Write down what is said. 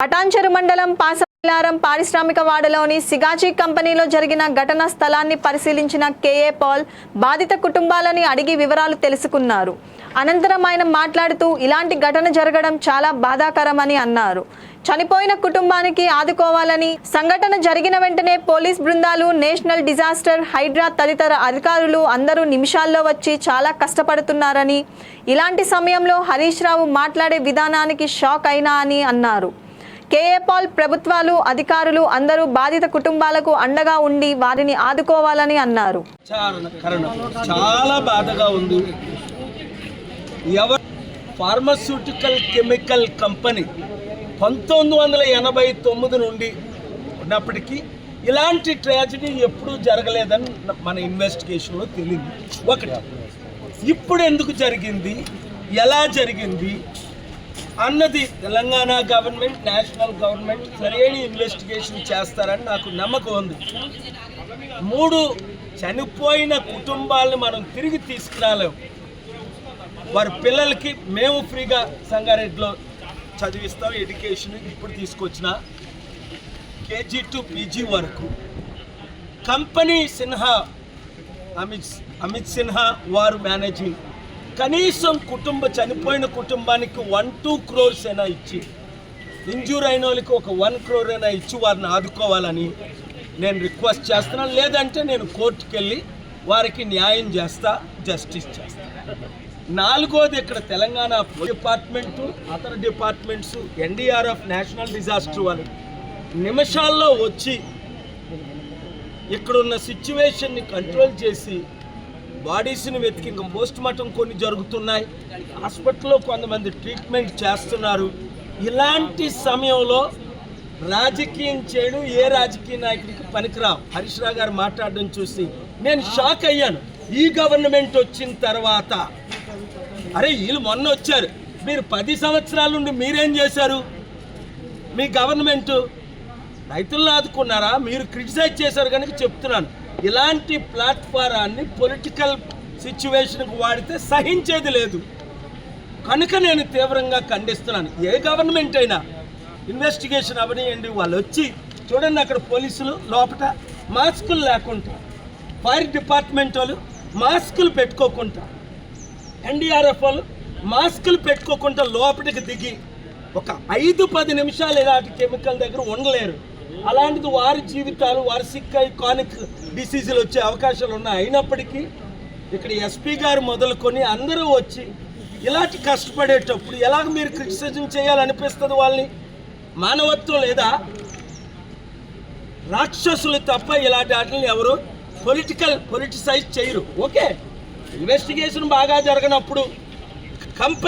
పటాన్చెరు మండలం పాసలారం పారిశ్రామిక వాడలోని సిగాజీ కంపెనీలో జరిగిన ఘటన స్థలాన్ని పరిశీలించిన కేఏ పాల్ బాధిత కుటుంబాలని అడిగి వివరాలు తెలుసుకున్నారు. అనంతరం ఆయన మాట్లాడుతూ ఇలాంటి ఘటన జరగడం చాలా బాధాకరమని అన్నారు. చనిపోయిన కుటుంబానికి ఆదుకోవాలని సంఘటన జరిగిన వెంటనే పోలీస్ బృందాలు నేషనల్ డిజాస్టర్ హైడ్రా తదితర అధికారులు అందరూ నిమిషాల్లో వచ్చి చాలా కష్టపడుతున్నారని ఇలాంటి సమయంలో హరీష్ రావు మాట్లాడే విధానానికి షాక్ అయినా అని అన్నారు. కేఏ పాల్ ప్రభుత్వాలు అధికారులు అందరూ బాధిత కుటుంబాలకు అండగా ఉండి వారిని ఆదుకోవాలని అన్నారు. చాలా చాలా బాధగా ఉంది. ఎవరు ఫార్మస్యూటికల్ కెమికల్ కంపెనీ పంతొమ్మిది వందల ఎనభై తొమ్మిది నుండి ఉన్నప్పటికీ ఇలాంటి ట్రాజడీ ఎప్పుడూ జరగలేదని మన ఇన్వెస్టిగేషన్లో తెలియదు ఒకటి ఇప్పుడు ఎందుకు జరిగింది? ఎలా జరిగింది? అన్నది తెలంగాణ గవర్నమెంట్ నేషనల్ గవర్నమెంట్ సరైన ఇన్వెస్టిగేషన్ చేస్తారని నాకు నమ్మకం ఉంది. మూడు చనిపోయిన కుటుంబాలను మనం తిరిగి తీసుకురాలేము వారి పిల్లలకి మేము ఫ్రీగా సంగారెడ్డిలో చదివిస్తాం ఎడ్యుకేషన్ ఇప్పుడు తీసుకొచ్చిన కేజీ టు పీజీ వరకు. కంపెనీ సిన్హా అమిత్ అమిత్ సిన్హా వారు మేనేజింగ్ కనీసం కుటుంబ చనిపోయిన కుటుంబానికి వన్ టూ క్రోర్స్ అయినా ఇచ్చి ఇంజూర్ అయిన వాళ్ళకి ఒక వన్ క్రోర్ అయినా ఇచ్చి వారిని ఆదుకోవాలని నేను రిక్వెస్ట్ చేస్తున్నాను లేదంటే నేను కోర్టుకు వెళ్ళి వారికి న్యాయం చేస్తా జస్టిస్ చేస్తా. నాలుగోది ఇక్కడ Telangana department అతర departments NDRF national disaster వాళ్ళు నిమిషాల్లో వచ్చి ఇక్కడున్న సిచ్యువేషన్ని కంట్రోల్ చేసి బాడీస్ని వెతికి ఇంకా పోస్ట్ మార్టం కొన్ని జరుగుతున్నాయి. హాస్పిటల్లో కొంతమంది ట్రీట్మెంట్ చేస్తున్నారు. ఇలాంటి సమయంలో రాజకీయం చేయడం ఏ రాజకీయ నాయకుడికి పనికిరావు. హరీష్ రావు గారు మాట్లాడడం చూసి నేను షాక్ అయ్యాను. ఈ గవర్నమెంట్ వచ్చిన తర్వాత అరే వీళ్ళు మొన్న వచ్చారు. మీరు పది సంవత్సరాల నుండి మీరేం చేశారు? మీ గవర్నమెంట్ రైతులను ఆదుకున్నారా? మీరు క్రిటిసైజ్ చేశారు కనుక చెప్తున్నాను. ఇలాంటి ప్లాట్ఫారాన్ని పొలిటికల్ సిచ్యువేషన్కు వాడితే సహించేది లేదు. కనుక నేను తీవ్రంగా ఖండిస్తున్నాను. ఏ గవర్నమెంట్ అయినా ఇన్వెస్టిగేషన్ అవనియండి వాళ్ళు వచ్చి చూడండి అక్కడ పోలీసులు లోపల మాస్కులు లేకుండా ఫైర్ డిపార్ట్మెంట్ వాళ్ళు మాస్కులు పెట్టుకోకుండా ఎన్డీఆర్ఎఫ్ వాళ్ళు మాస్కులు పెట్టుకోకుండా లోపలికి దిగి ఒక ఐదు పది నిమిషాలు ఇలాంటి కెమికల్ దగ్గర ఉండలేరు. అలాంటిది వారి జీవితాలు వారి సిక్కై కానిక్ డిసీజులు వచ్చే అవకాశాలు ఉన్నాయి. అయినప్పటికీ ఇక్కడ ఎస్పీ గారు మొదలుకొని అందరూ వచ్చి ఇలాంటి కష్టపడేటప్పుడు ఎలాగ మీరు క్రిటిసిజం చేయాలనిపిస్తుంది వాళ్ళని? మానవత్వం లేదా? రాక్షసులు తప్ప ఇలాంటి వాటిని ఎవరు పొలిటికల్ పొలిటిసైజ్ చేయరు. ఓకే? ఇన్వెస్టిగేషన్ బాగా జరగనప్పుడు కంపెనీ